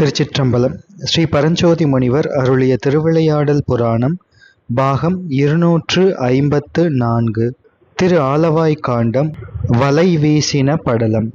திருச்சிற்றம்பலம். ஸ்ரீ பரஞ்சோதி முனிவர் அருளிய திருவிளையாடல் புராணம் பாகம் இருநூற்று ஐம்பத்து நான்கு திரு ஆலவாய் காண்டம் வலை வீசின படலம்.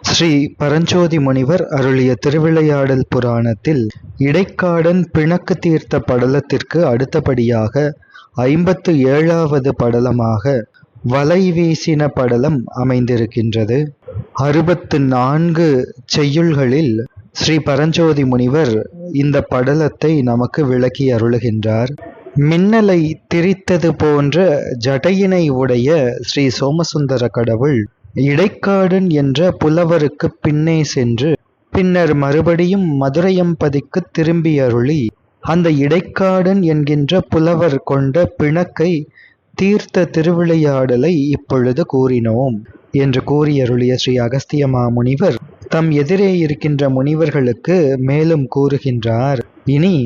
ஸ்ரீ பரஞ்சோதி முனிவர் அருளிய திருவிளையாடல் புராணத்தில் இடைக்காடன் பிணக்கு தீர்த்த படலத்திற்கு அடுத்தபடியாக ஐம்பத்து ஏழாவது படலமாக வலை வீசின படலம் அமைந்திருக்கின்றது. அறுபத்து நான்கு செய்யுள்களில் ஸ்ரீ பரஞ்சோதி முனிவர் இந்த படலத்தை நமக்கு விளக்கி அருளுகின்றார். மின்னலை திரித்தது போன்ற ஜடையினை உடைய ஸ்ரீ சோமசுந்தர கடவுள் இடைக்காடன் என்ற புலவருக்கு பின்னே சென்று பின்னர் மறுபடியும் மதுரையம்பதிக்கு திரும்பி அருளி அந்த இடைக்காடன் என்கின்ற புலவர் கொண்ட பிணக்கை தீர்த்த திருவிளையாடலை இப்பொழுது கூறினோம் என்று கூறியருளிய ஸ்ரீ அகஸ்திய மாமுனிவர் தம் எதிரே இருக்கின்ற முனிவர்களுக்கு மேலும் கூறுகின்றார். இனி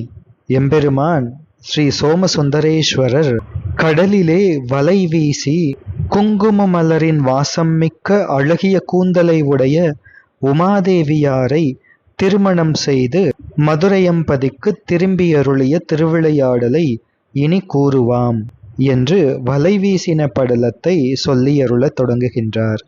எம்பெருமான் ஸ்ரீ சோமசுந்தரேஸ்வரர் கடலிலே வலை வீசி குங்கும மலரின் வாசம் மிக்க அழகிய கூந்தலை உடைய உமாதேவியாரை திருமணம் செய்து மதுரையம்பதிக்கு திரும்பியருளிய திருவிளையாடலை இனி கூறுவாம் என்று வலை வீசின படலத்தை சொல்லியருளத் தொடங்குகின்றார்.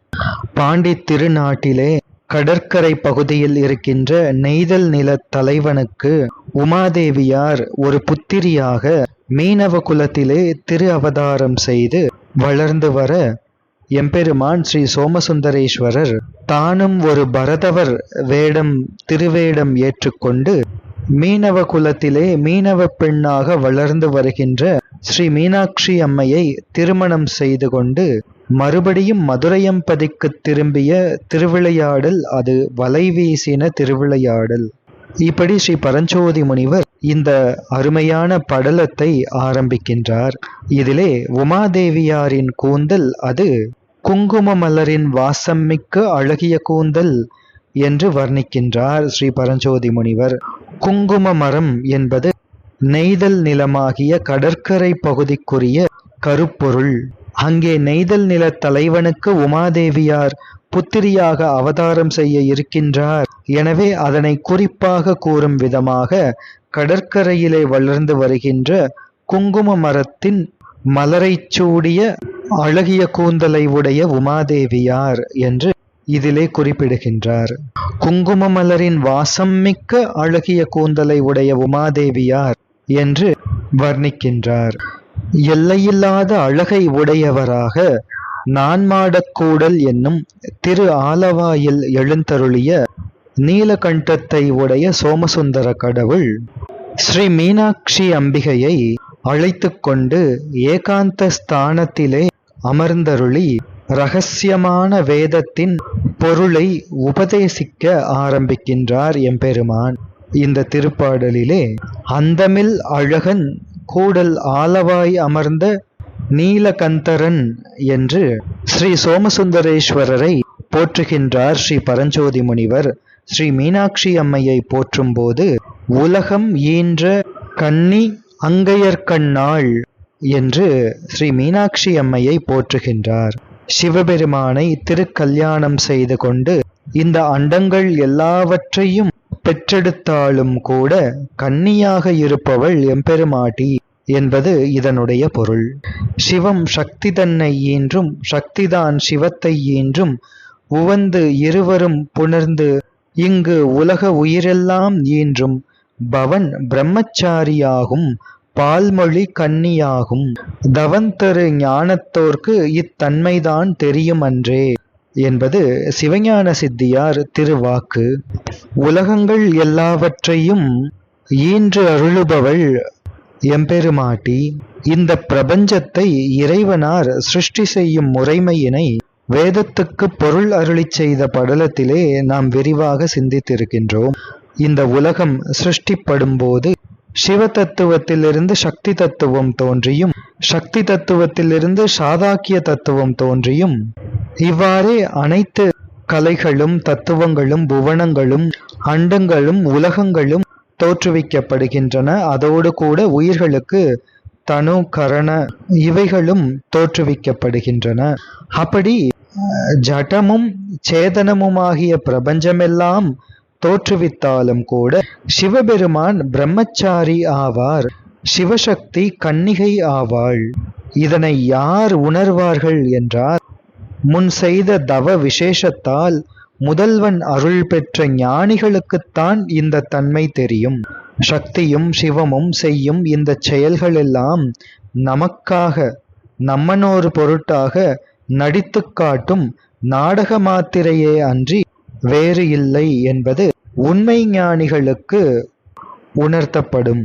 பாண்டி திருநாட்டிலே கடற்கரை பகுதியில் இருக்கின்ற நெய்தல் நில தலைவனுக்கு உமாதேவியார் ஒரு புத்திரியாக மீனவ குலத்திலே திரு அவதாரம் செய்து வளர்ந்து வர எம்பெருமான் ஸ்ரீ சோமசுந்தரேஸ்வரர் தானும் ஒரு பரதவர் வேடம் திருவேடம் ஏற்றுக்கொண்டு மீனவ குலத்திலே மீனவ பெண்ணாக வளர்ந்து வருகின்ற ஸ்ரீ மீனாட்சி அம்மையை திருமணம் செய்து கொண்டு மறுபடியும் மதுரையம்பதிக்கு திரும்பிய திருவிளையாடல் அது வலை வீசின திருவிளையாடல். இப்படி ஸ்ரீ பரஞ்சோதி முனிவர் இந்த அருமையான படலத்தை ஆரம்பிக்கின்றார். இதிலே உமாதேவியாரின் கூந்தல் அது குங்கும மலரின் வாசம் மிக்க அழகிய கூந்தல் என்று வர்ணிக்கின்றார் ஸ்ரீ பரஞ்சோதி முனிவர். குங்கும மரம் என்பது நெய்தல் நிலமாகிய கடற்கரை பகுதிக்குரிய கருப்பொருள். அங்கே நெய்தல் நில தலைவனுக்கு உமாதேவியார் புத்திரியாக அவதாரம் செய்ய இருக்கின்றார். எனவே அதனை குறிப்பாக கூறும் விதமாக கடற்கரையிலே வளர்ந்து வருகின்ற குங்கும மரத்தின் மலரை சூடிய அழகிய கூந்தலை உடைய உமாதேவியார் என்று இதிலே குறிப்பிடுகின்றார். குங்கும மலரின் வாசம் மிக்க அழகிய கூந்தலை உடைய உமாதேவியார் என்று வர்ணிக்கின்றார். எல்லையில்லாத அழகை உடையவராக நான்மாடக்கூடல் என்னும் திரு ஆலவாயில் எழுந்தருளிய நீலகண்டத்தை உடைய சோமசுந்தர கடவுள் ஸ்ரீ மீனாட்சி அம்பிகையை அழைத்து கொண்டு ஏகாந்த ஸ்தானத்திலே அமர்ந்தருளி ரகசியமான வேதத்தின் பொருளை உபதேசிக்க ஆரம்பிக்கின்றார் எம்பெருமான். இந்த திருப்பாடலிலே அந்தமில் அழகன் கூடல் ஆலவாய் அமர்ந்த நீலகந்தரன் என்று ஸ்ரீ சோமசுந்தரேஸ்வரரை போற்றுகின்றார் ஸ்ரீ பரஞ்சோதி முனிவர். ஸ்ரீ மீனாட்சி அம்மையை போற்றும்போது உலகம் ஈன்ற கன்னி அங்கையர்கண்ணாள் என்று ஸ்ரீ மீனாட்சி அம்மையை போற்றுகின்றார். சிவபெருமானை திருக்கல்யாணம் செய்து கொண்டு இந்த அண்டங்கள் எல்லாவற்றையும் பெற்றெடுத்தாலும் கூட கன்னியாக இருப்பவள் எம்பெருமாட்டி என்பது இதனுடைய பொருள். சிவம் சக்தி தன்னை ஈன்றும் சக்திதான் சிவத்தை ஈன்றும் உவந்து இருவரும் புணர்ந்து இங்கு உலக உயிரெல்லாம் ஈன்றும் பவன் பிரம்மச்சாரியாகும் பால்மொழி கன்னியாகும். தவந்தரு ஞானத்தோர்க்கு இத்தன்மைதான் தெரியும் அன்றே என்பது சிவஞான சித்தியார் திருவாக்கு. உலகங்கள் எல்லாவற்றையும் ஈன்று அருளுபவள் எம்பெருமாட்டி. இந்த பிரபஞ்சத்தை இறைவனார் சிருஷ்டி செய்யும் முறைமையினை வேதத்துக்கு பொருள் அருளி செய்த படலத்திலே நாம் விரிவாக சிந்தித்திருக்கின்றோம். இந்த உலகம் சிருஷ்டிப்படும் போது சிவ தத்துவத்திலிருந்து சக்தி தத்துவம் தோன்றியும் சக்தி தத்துவத்திலிருந்து சாதாக்கிய தத்துவம் தோன்றியும். இவ்வாறே அனைத்து கலைகளும் தத்துவங்களும் புவனங்களும் அண்டங்களும் உலகங்களும் தோற்றுவிக்கப்படுகின்றன. அதோடு கூட உயிர்களுக்கு தனு கரண இவைகளும் தோற்றுவிக்கப்படுகின்றன. அப்படி ஜடமும் சேதனமுமாகிய பிரபஞ்சமெல்லாம் தோற்றுவித்தாலும் கூட சிவபெருமான் பிரம்மச்சாரி ஆவார் சிவசக்தி கன்னிகை ஆவாள். இதனை யார் உணர்வார்கள் என்றால் முன் செய்த தவ விசேஷத்தால் முதல்வன் அருள் பெற்ற ஞானிகளுக்குத்தான் இந்த தன்மை தெரியும். சக்தியும் சிவமும் செய்யும் இந்த செயல்களெல்லாம் நமக்காக நம்மனோர் பொருட்டாக நடித்து காட்டும் நாடக மாத்திரையே அன்றி வேறு இல்லை என்பது உண்மை ஞானிகளுக்கு உணர்த்தப்படும்.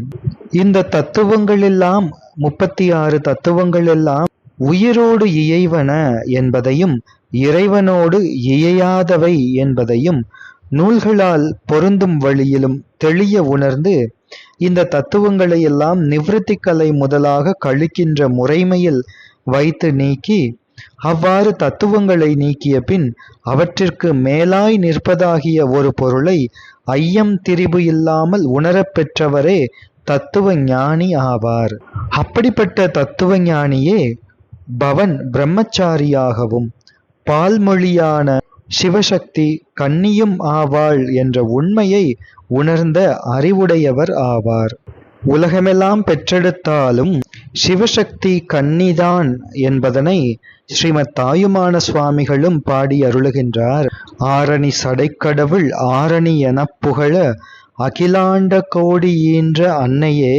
இந்த தத்துவங்களெல்லாம் முப்பத்தி ஆறு தத்துவங்கள் எல்லாம் உயிரோடு இயைவன என்பதையும் இறைவனோடு இயையாதவை என்பதையும் நூல்களால் பொருந்தும் வழியிலும் தெளிய உணர்ந்து இந்த தத்துவங்களை எல்லாம் நிவிருத்தி கலை முதலாக கழிக்கின்ற முறைமையில் வைத்து நீக்கி அவ்வாறு தத்துவங்களை நீக்கிய பின் அவற்றிற்கு மேலாய் நிற்பதாகிய ஒரு பொருளை ஐயம் திரிபு இல்லாமல் உணரப் பெற்றவரே தத்துவ ஞானி ஆவார். அப்படிப்பட்ட தத்துவ ஞானியே பவன் பிரம்மச்சாரியாகவும் பால்மொழியான சிவசக்தி கன்னியும் ஆவாள் என்ற உண்மையை உணர்ந்த அறிவுடையவர் ஆவார். உலகமெல்லாம் பெற்றெடுத்தாலும் சிவசக்தி கன்னிதான் என்பதனை ஸ்ரீமத் தாயுமான சுவாமிகளும் பாடி அருளுகின்றார். ஆரணி சடைக்கடவுள் ஆரணி எனப் புகழ அகிலாண்ட கோடி ஈன்ற அன்னையே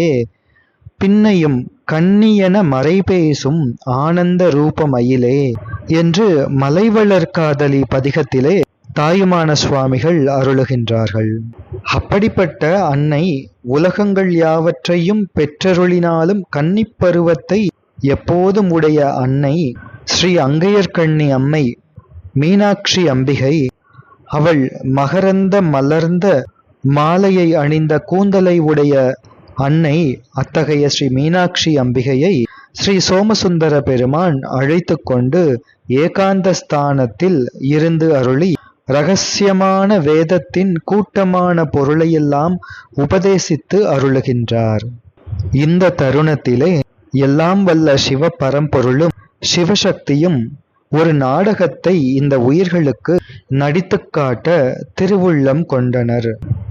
பின்னையும் கன்னியென மறைபேசும் ஆனந்த ரூபமயிலே என்று மலைவளர் காதலி பதிகத்திலே தாயுமான சுவாமிகள் அருளுகின்றார்கள். அப்படிப்பட்ட அன்னை உலகங்கள் யாவற்றையும் பெற்றருளினாலும் கன்னிப்பருவத்தை எப்போதும் உடைய அன்னை ஸ்ரீ அங்கையர்கண்ணி அம்மை மீனாட்சி அம்பிகை அவள் மகரந்த மலர்ந்த மாலையை அணிந்த கூந்தலை உடைய அன்னை அத்தகைய ஸ்ரீ மீனாட்சி அம்பிகையை ஸ்ரீ சோமசுந்தர பெருமான் அழைத்து கொண்டு ஏகாந்த ஸ்தானத்தில் இருந்து அருளி ரகசியமான வேதத்தின் கூட்டமான பொருளையெல்லாம் உபதேசித்து அருளுகின்றார். இந்த தருணத்திலே எல்லாம் வல்ல சிவ பரம்பொருளும் சிவசக்தியும் ஒரு நாடகத்தை இந்த உயிர்களுக்கு நடித்து காட்ட திருவுள்ளம் கொண்டனர்.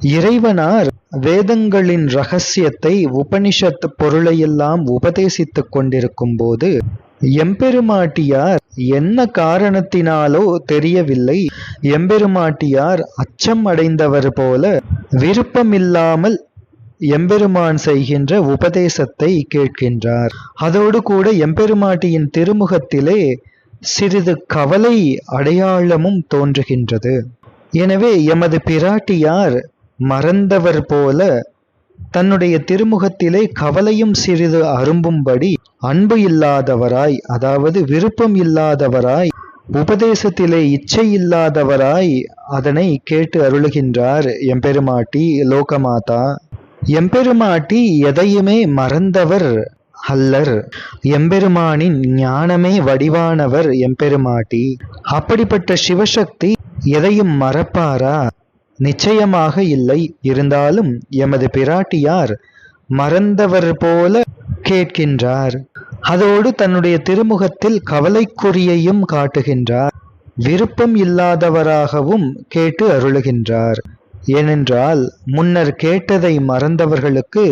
இறைவனார் வேதங்களின் ரகசியத்தை உபனிஷத் பொருளையெல்லாம் உபதேசித்துக் கொண்டிருக்கும் போது எம்பெருமாட்டியார் என்ன காரணத்தினாலோ தெரியவில்லை. எம்பெருமாட்டியார் அச்சம் அடைந்தவர் போல விருப்பமில்லாமல் எம்பெருமான் செய்கின்ற உபதேசத்தை கேட்கின்றார். அதோடு கூட எம்பெருமாட்டியின் திருமுகத்திலே சிறிது கவலை அடையாளமும் தோன்றுகின்றது. எனவே எமது பிராட்டியார் மறந்தவர் போல தன்னுடைய திருமுகத்திலே கவலையும் சிறிது அரும்பும்படி அன்பு இல்லாதவராய் அதாவது விருப்பம் இல்லாதவராய் உபதேசத்திலே இச்சை இல்லாதவராய் அதனை கேட்டு அருளுகின்றார் எம்பெருமாட்டி லோகமாதா. எம்பெருமாட்டி எதையுமே மறந்தவர் அல்லர். எம்பெருமானின் ஞானமே வடிவானவர் எம்பெருமாட்டி. அப்படிப்பட்ட சிவசக்தி எதையும் மறப்பாரா? நிச்சயமாக இல்லை. இருந்தாலும் எமது பிராட்டியார் மறந்தவர் போல கேட்கின்றார். அதோடு தன்னுடைய திருமுகத்தில் கவலைக்குறியையும் காட்டுகின்றார். விருப்பம் இல்லாதவராகவும் கேட்டு அருளுகின்றார். ஏனென்றால் முன்னர் கேட்டதை மறந்தவர்களுக்கு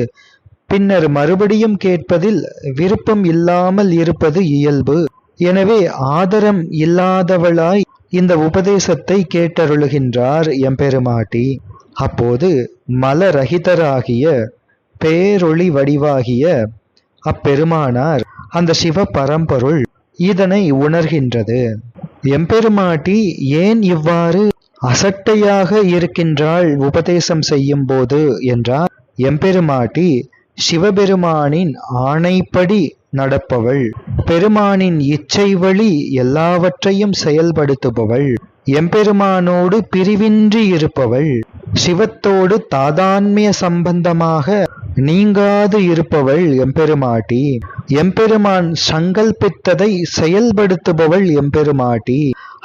பின்னர் மறுபடியும் கேட்பதில் விருப்பம் இல்லாமல் இருப்பது இயல்பு. எனவே ஆதரம் இல்லாதவளாய் இந்த உபதேசத்தை கேட்டருளுகின்றார் எம்பெருமாட்டி. அப்போது மலரகிதராகிய பேரொளி வடிவாகிய அப்பெருமானார் அந்த சிவ பரம்பொருள் இதனை உணர்கின்றது. எம்பெருமாட்டி ஏன் இவ்வாறு அசட்டையாக இருக்கின்றாள் உபதேசம் செய்யும் போது என்றார். எம்பெருமாட்டி சிவபெருமானின் ஆணைப்படி நடப்பவள். பெருமானின் இச்சை வழி எல்லாவற்றையும் செயல்படுத்துபவள். எம்பெருமானோடு பிரிவின்றி இருப்பவள். சிவத்தோடு தாதான்மிய சம்பந்தமாக நீங்காது இருப்பவள் எம்பெருமாட்டி. எம்பெருமான் சங்கல்பித்ததை செயல்படுத்துபவள் எம்பெருமாட்டி.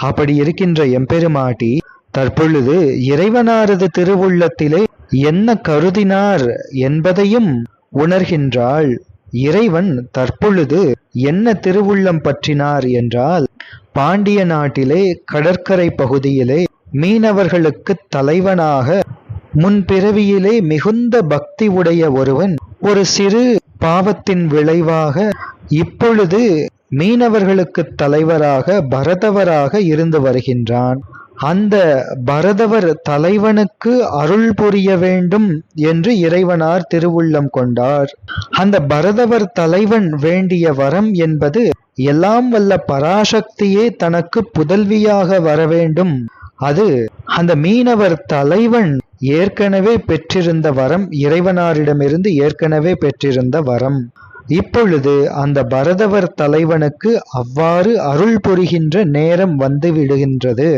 அப்படி இருக்கின்ற எம்பெருமாட்டி தற்பொழுது இறைவனாரது திருவுள்ளத்திலே என்ன கருதினார் என்பதையும் உணர்கின்றாள். இறைவன் தற்பொழுது என்ன திருவுள்ளம் பற்றினார் என்றால் பாண்டிய நாட்டிலே கடற்கரை பகுதியிலே மீனவர்களுக்கு தலைவனாக முன் பிறவியிலே மிகுந்த பக்தி உடைய ஒருவன் ஒரு சிறு பாவத்தின் விளைவாக இப்பொழுது மீனவர்களுக்கு தலைவராக பரதவராக இருந்து வருகின்றான். அந்த பரதவர் தலைவனுக்கு அருள் புரிய வேண்டும் என்று இறைவனார் திருவுள்ளம் கொண்டார். அந்த பரதவர் தலைவன் வேண்டிய வரம் என்பது எல்லாம் வல்ல பராசக்தியே தனக்கு புதல்வியாக வர வேண்டும். அது அந்த மீனவர் தலைவன் ஏற்கனவே பெற்றிருந்த வரம் இறைவனாரிடமிருந்து ஏற்கனவே பெற்றிருந்த வரம். இப்பொழுது அந்த பரதவர் தலைவனுக்கு அவ்வாறு அருள் புரிகின்ற நேரம் வந்துவிடுகின்றது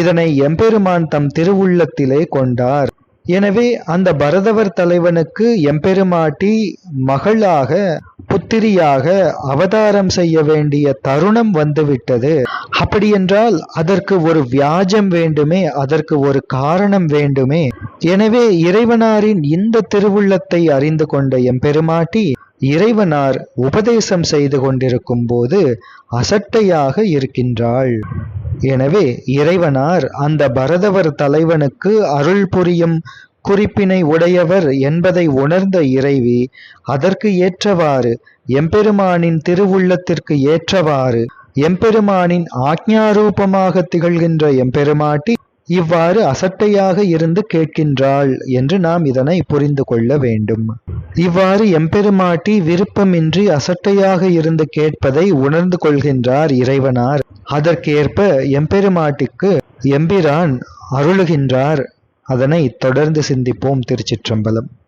இதனை எம்பெருமான் தம் திருவுள்ளத்திலே கொண்டார். எனவே அந்த பரதவர் தலைவனுக்கு எம்பெருமாட்டி மகளாக புத்திரியாக அவதாரம் செய்ய வேண்டிய தருணம் வந்துவிட்டது. அப்படியென்றால் அதற்கு ஒரு வியாஜம் வேண்டுமே அதற்கு ஒரு காரணம் வேண்டுமே. எனவே இறைவனாரின் இந்த திருவுள்ளத்தை அறிந்து கொண்ட எம்பெருமாட்டி இறைவனார் உபதேசம் செய்து கொண்டிருக்கும் போது அசட்டையாக இருக்கின்றாள். எனவே இறைவனார் அந்த பரதவர் தலைவனுக்கு அருள் புரியும் குறிப்பினை உடையவர் என்பதை உணர்ந்த இறைவி அதற்கு ஏற்றவாறு எம்பெருமானின் திருவுள்ளத்திற்கு ஏற்றவாறு எம்பெருமானின் ஆக்ஞாரூபமாக திகழ்கின்ற எம்பெருமாட்டி இவ்வாறு அசட்டையாக இருந்து கேட்கின்றாள் என்று நாம் இதனை புரிந்து கொள்ள வேண்டும். இவ்வாறு எம்பெருமாட்டி விருப்பமின்றி அசட்டையாக இருந்து கேட்பதை உணர்ந்து கொள்கின்றார் இறைவனார். அதற்கேற்ப எம்பெருமாட்டிக்கு எம்பிரான் அருளுகின்றார். அதனை தொடர்ந்து சிந்திப்போம் திருச்சிற்றம்பலம்.